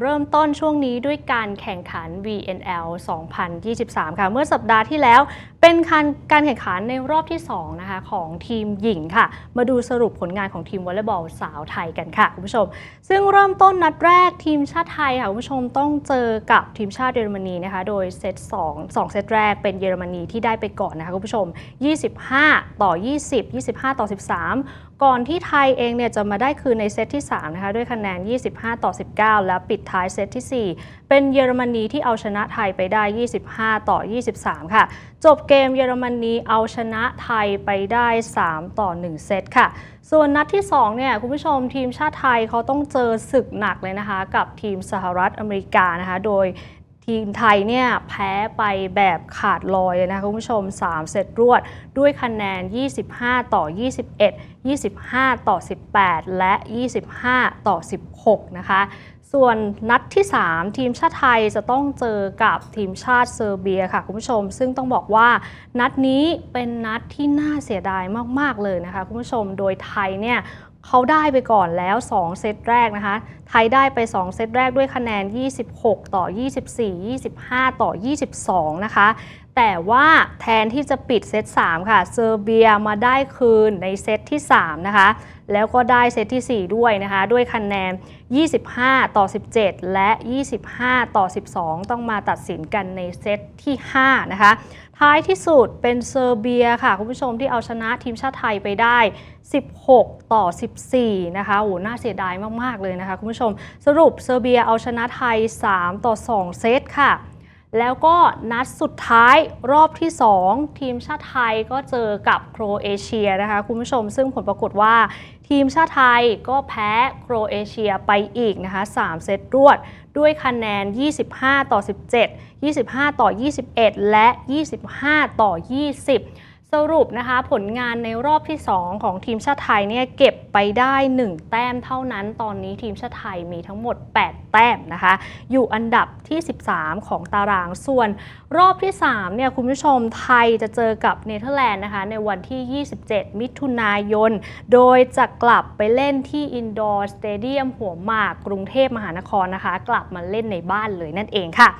เริ่มต้นช่วงนี้ด้วยการแข่งขัน VNL 2023 ค่ะ เมื่อสัปดาห์ที่แล้ว เป็นการการแข่งขันในรอบที่2นะคะของทีมหญิงค่ะ มาดูสรุปผลงานของทีมวอลเลย์บอลสาวไทยกันค่ะคุณผู้ชม ซึ่งเริ่มต้นนัดแรกทีมชาติไทยค่ะคุณผู้ชมต้องเจอกับทีมชาติเยอรมนีนะคะ โดยเซต2 2เซตแรกเป็นเยอรมนีที่ได้ไปก่อนนะคะคุณผู้ชม 25 ต่อ 20 25 ต่อ 13ก่อนที่ไทยเองเนี่ยจะมาได้คืนในเซตที่ 3 นะคะ ด้วยคะแนน 25 ต่อ 19 และปิดท้ายเซตที่ 4 เป็นเยอรมนีที่เอาชนะไทยไปได้ 25 ต่อ 23 ค่ะ จบเกเกมเยอรมนีเอาชนะไทยไปได้ 3 ต่อ 1 เซตค่ะ ส่วนนัดที่ 2 เนี่ย คุณผู้ชมทีมชาติไทยเขาต้องเจอศึกหนักเลยนะคะ กับทีมสหรัฐอเมริกานะคะ โดย ทีมไทยเนี่ยแพ้ไปแบบขาดลอยเลยนะคุณผู้ชม 3 เซตรวด ด้วยคะแนน 25 ต่อ 21 25 ต่อ 18 และ 25 ต่อ 16 นะคะ ส่วนนัดที่ 3 ทีมชาติไทยจะต้องเจอกับทีมชาติเซอร์เบียค่ะคุณผู้ชม ซึ่งต้องบอกว่านัดนี้เป็นนัดที่น่าเสียดายมาก ๆ เลยนะคะคุณผู้ชมโดยไทยเนี่ยเขาได้ไปก่อนแล้ว 2 เซตแรกนะคะ ไทยได้ไป 2 เซตแรกด้วยคะแนน 26 ต่อ 24 25 ต่อ 22 นะคะ แต่ว่าแทนที่จะปิดเซต 3 ค่ะ เซอร์เบียมาได้คืนในเซตที่ 3 นะคะ แล้วก็ได้เซตที่ 4 ด้วยนะคะ ด้วยคะแนน 25 ต่อ 17 และ 25 ต่อ 12 ต้องมาตัดสินกันในเซตที่ 5 นะคะ ท้ายที่สุดเป็นเซอร์เบียค่ะ คุณผู้ชมที่เอาชนะทีมชาติไทยไปได้ 16 ต่อ 14 นะคะโอ้น่าเสียดายมาก ๆ เลยนะคะคุณผู้ชชม สรุปเซอร์เบียเอาชนะไทย 3 ต่อ 2 เซตค่ะ แล้วก็นัดสุดท้ายรอบที่ 2 ทีมชาติไทยก็เจอกับโครเอเชียนะคะคุณผู้ชมซึ่งผลปรากฏว่าทีมชาติไทยก็แพ้โครเอเชียไปอีกนะคะ 3 เซตรวด ด้วยคะแนน 25 ต่อ 17 25 ต่อ 21 และ 25 ต่อ 20 สรุปนะคะผลงานในรอบที่ 2 ของทีมชาติไทยเนี่ยเก็บไปได้ 1 แต้มเท่านั้น ตอนนี้ทีมชาติไทยมีทั้งหมด 8 แต้มนะคะ อยู่อันดับที่ 13 ของตารางส่วน รอบที่3เนี่ยคุณผู้ชมไทยจะเจอกับเนเธอร์แลนด์นะคะในวันที่ 27 มิถุนายน โดยจะกลับไปเล่นที่อินดอร์สเตเดียมหัวหมากกรุงเทพมหานครนะคะ กลับมาเล่นในบ้านเลยนั่นเองค่ะ